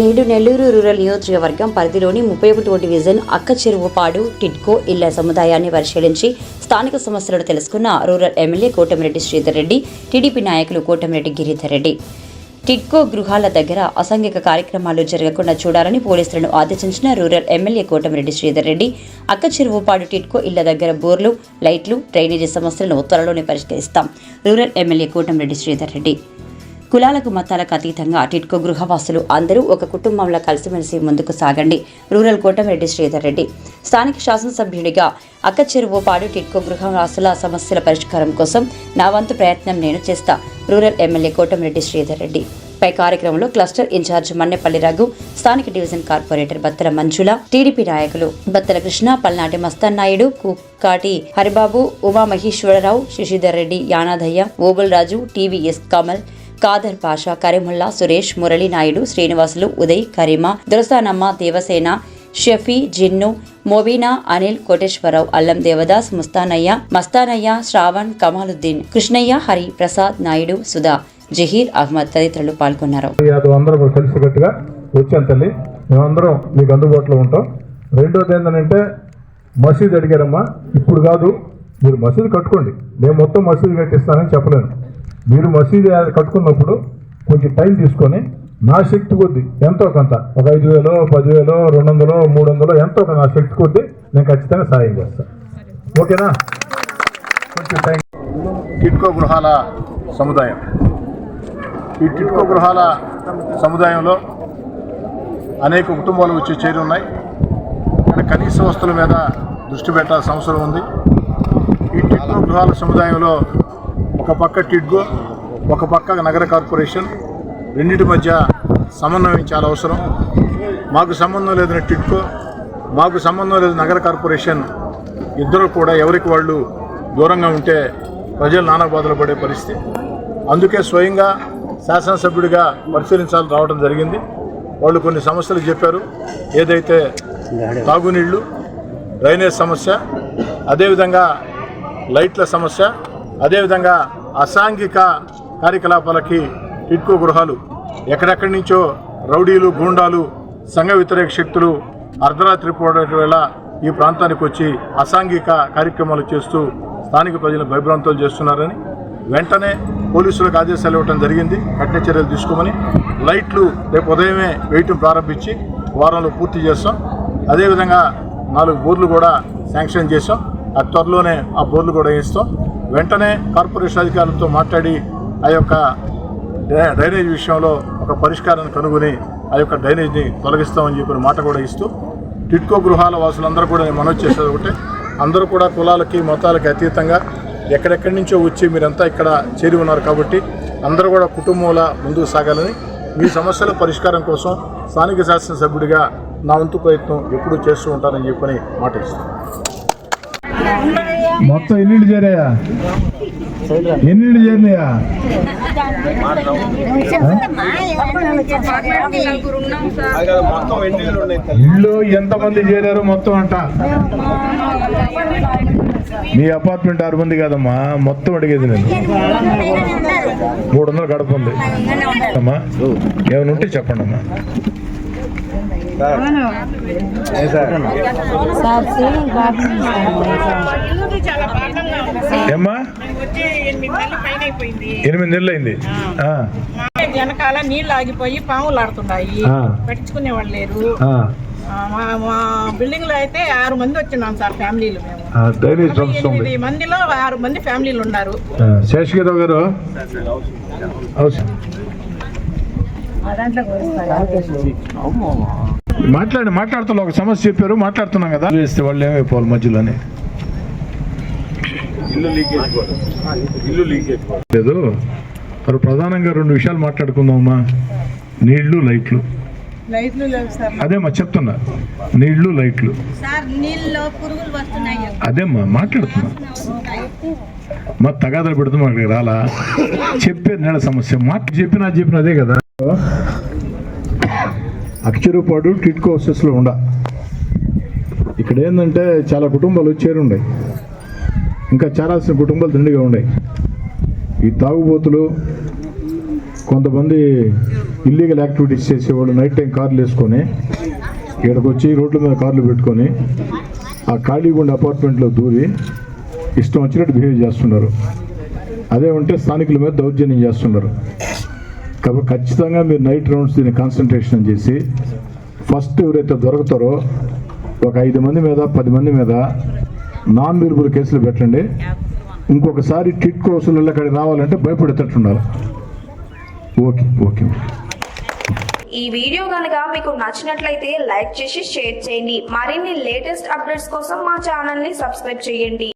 నేడు నెల్లూరు రూరల్ నియోజకవర్గం పరిధిలోని ముప్పై ఒకటి డివిజన్ అక్క చెరువుపాడు టిడ్కో ఇళ్ళ సముదాయాన్ని పరిశీలించి స్థానిక సమస్యలను తెలుసుకున్న rural MLA Kotamreddy Sridhar Reddy TDP నాయకులు కోటమిరెడ్డి గిరిధర్ రెడ్డి. టిడ్కో గృహాల దగ్గర అసాంఘిక కార్యక్రమాలు జరగకుండా చూడాలని పోలీసులను ఆదేశించిన రూరల్ ఎమ్మెల్యే కోటమిరెడ్డి శ్రీధర్ రెడ్డి అక్క చెరువుపాడు టిడ్కో ఇళ్ళ దగ్గర బోర్లు లైట్లు డ్రైనేజీ సమస్యలను త్వరలోనే పరిష్కరిస్తాం. Rural MLA Kotamreddy Sridhar Reddy. కులాలకు మతాలకు అతీతంగా టిట్కో గృహవాసులు అందరూ ఒక కుటుంబంలో కలిసిమెలిసి ముందుకు సాగండి. రూరల్ కోటమిరెడ్డి శ్రీధర్ రెడ్డి. స్థానిక శాసనసభ్యుడిగా అక్క చెరువుపాడు టిట్కో గృహవాసుల సమస్యల పరిష్కారం కోసం నా వంతు ప్రయత్నం నేను చేస్తా రూరల్ ఎమ్మెల్యే కోటమిరెడ్డి శ్రీధర్ రెడ్డి. పై కార్యక్రమంలో క్లస్టర్ ఇన్ఛార్జ్ మన్నెపల్లి రఘు స్థానిక division corporator Battala Manjula TDP నాయకులు బత్తల కృష్ణ పల్నాటి మస్తన్నాయుడు కుక్కాటి హరిబాబు ఉమామహేశ్వరరావు శశిధర్ రెడ్డి యానాదయ్య ఓబుల్ రాజు టీవీఎస్ కమల్ కాదర్ పాషా కరీముల్లా సురేష్ మురళీ నాయుడు శ్రీనివాసులు ఉదయ్ కరీమా దురసానమ్మ దేవసేన షఫీ జిన్ను మోబీనా అనిల్ కోటేశ్వరరావు అల్లం దేవదాస్ ముస్తానయ్య మస్తానయ్య శ్రావణ్ కమాలుద్దీన్ కృష్ణయ్య హరి ప్రసాద్ నాయుడు సుధా జహీర్ అహ్మద్ తదితరులు పాల్గొన్నారు. కలిసికట్టుగా వచ్చాను తల్లి. మేమందరం మీకు అందుబాటులో ఉంటాం. రెండోది ఏంటంటే మసీద్ అడిగారమ్మా. ఇప్పుడు కాదు మీరు మసీదు కట్టుకోండి. నేను మొత్తం మసీదు కట్టిస్తానని చెప్పలేను. మీరు మసీదు కట్టుకున్నప్పుడు కొంచెం టైం తీసుకొని నా శక్తి కొద్ది ఎంతో కొంత ఒక ఐదు వేలో పదివేలో రెండు వందలో మూడు వందలో ఎంతో కొంత నా శక్తి కొద్ది నేను ఖచ్చితంగా సాయం చేస్తాను ఓకేనా? కొంచెం టైం. టిట్కో గృహాల సముదాయం. ఈ టిట్కో గృహాల సముదాయంలో అనేక కుటుంబాలు వచ్చి చేరి ఉన్నాయి కనీస వస్తువుల మీద దృష్టి పెట్టాల్సిన అవసరం ఉంది. ఈ టిట్కో గృహాల సముదాయంలో ఒక పక్క టిడ్గో ఒక పక్క నగర కార్పొరేషన్ రెండింటి మధ్య సమన్వయం చాలా అవసరం. మాకు సంబంధం లేదని టిడ్కో మాకు సంబంధం లేదు నగర కార్పొరేషన్ ఇద్దరు కూడా ఎవరికి వాళ్ళు దూరంగా ఉంటే ప్రజలు నానా బాధలు పడే పరిస్థితి. అందుకే స్వయంగా శాసనసభ్యుడిగా పరిశీలించాలని రావడం జరిగింది. వాళ్ళు కొన్ని సమస్యలు చెప్పారు. ఏదైతే తాగునీళ్ళు డ్రైనేజ్ సమస్య అదేవిధంగా లైట్ల సమస్య అదేవిధంగా అసాంఘిక కార్యకలాపాలకి టిట్కో గృహాలు ఎక్కడెక్కడి నుంచో రౌడీలు గూండాలు సంఘ వ్యతిరేక శక్తులు అర్ధరాత్రి పూట వేళ ఈ ప్రాంతానికి వచ్చి అసాంఘిక కార్యక్రమాలు చేస్తూ స్థానిక ప్రజలను భయభ్రాంతులు చేస్తున్నారని వెంటనే పోలీసులకు ఆదేశాలు ఇవ్వడం జరిగింది. కఠిన చర్యలు తీసుకోమని లైట్లు రేపు ఉదయమే వేయటం ప్రారంభించి వారంలో పూర్తి చేస్తాం. అదేవిధంగా నాలుగు బోర్లు కూడా శాంక్షన్ చేసాం ఆ త్వరలోనే ఆ బోర్లు కూడా వేస్తాం. వెంటనే కార్పొరేషన్ అధికారులతో మాట్లాడి ఆ యొక్క డ్రై- డ్రైనేజ్ విషయంలో ఒక పరిష్కారాన్ని కనుగొని ఆ యొక్క డ్రైనేజ్ని తొలగిస్తామని చెప్పిన మాట కూడా ఇస్తూ టిట్కో గృహాల వాసులందరూ కూడా నేను మనవి చేసేది ఒకటే. అందరూ కూడా కులాలకి మతాలకి అతీతంగా ఎక్కడెక్కడి నుంచో వచ్చి మీరంతా ఇక్కడ చేరి ఉన్నారు కాబట్టి అందరూ కూడా కుటుంబంలా ముందుకు సాగాలని మీ సమస్యల పరిష్కారం కోసం స్థానిక శాసనసభ్యుడిగా నా వంతు ప్రయత్నం ఎప్పుడూ చేస్తూ ఉంటానని చెప్పని మాట ఇస్తాను మొత్తం ఎన్నిళ్ళు చేరాయా? ఎన్నిళ్ళు చేరినాయా? ఇల్లు ఎంతమంది చేరారు మొత్తం అంట? మీ అపార్ట్మెంట్ ఆరు మంది కాదమ్మా మొత్తం అడిగేది నేను. మూడు వందలు గడప ఉంది. అమ్మా ఏమైనా ఉంటే చెప్పండి అమ్మా ఏమ్మా? ఎనిమిది నెలల అయింది. వెనకాల నీళ్ళు ఆగిపోయి పాములు ఆడుతున్నాయి. పట్టించుకునే వాళ్ళు లేరు. మా మా బిల్డింగ్లో అయితే ఆరు మంది వచ్చినాం సార్ ఫ్యామిలీలు ఎనిమిది మందిలో ఆరు మంది ఫ్యామిలీలు ఉన్నారు. ఆ, శేషగిరావు గారు? అవసరం. మాట్లాడి మాట్లాడుతున్నా ఒక సమస్య చెప్పారు మాట్లాడుతున్నాం కదా. వేస్తే వాళ్ళు ఏమైపోవాలి మధ్యలోనే? లేదు. మరి ప్రధానంగా రెండు విషయాలు మాట్లాడుకుందామమ్మా. నీళ్ళు లైట్లు. లైట్లు లేవు సార్. అదేమ్మా చెప్తున్నా. నీళ్ళు లైట్లు. సార్ నీళ్ళలో పురుగులు వస్తున్నాయి అదేమ్మా మాట్లాడుతున్నా. మా తగాదాలు పెడుతున్నా అక్కడికి రాలా. చెప్పేది నెల సమస్య. మాట చెప్పినా చెప్పిన అదే కదా. అక్షరపాడు టిట్కో హౌసెస్లో ఉండ. ఇక్కడ ఏంటంటే చాలా కుటుంబాలు చేరుండాయి. ఇంకా చేరాల్సిన కుటుంబాలు దండిగా ఉన్నాయి ఈ తాగుబోతులు కొంతమంది ఇల్లీగల్ యాక్టివిటీస్ చేసేవాళ్ళు నైట్ టైం కార్లు వేసుకొని ఇక్కడికి వచ్చి రోడ్ల మీద కార్లు పెట్టుకొని ఆ ఖాళీగుండ అపార్ట్మెంట్లో దూరి ఇష్టం వచ్చినట్టు బిహేవ్ చేస్తున్నారు. అదే ఉంటే స్థానికుల మీద దౌర్జన్యం చేస్తున్నారు. కాబట్టి ఖచ్చితంగా మీరు నైట్ రౌండ్స్ దీన్ని కాన్సన్ట్రేషన్ చేసి ఫస్ట్ ఎవరైతే దొరుకుతారో ఒక ఐదు మంది మీద పది మంది మీద నాన్ విరుబుల్ కేసులు పెట్టండి. ఇంకొకసారి టిట్ కోసులు అక్కడికి రావాలంటే భయపడేటట్టున్నారు ఓకే ఓకే ఈ వీడియో కనుక మీకు నచ్చినట్లయితే లైక్ చేసి షేర్ చేయండి. మరిన్ని లేటెస్ట్ అప్డేట్స్ కోసం మా ఛానల్ని సబ్స్క్రైబ్ చేయండి.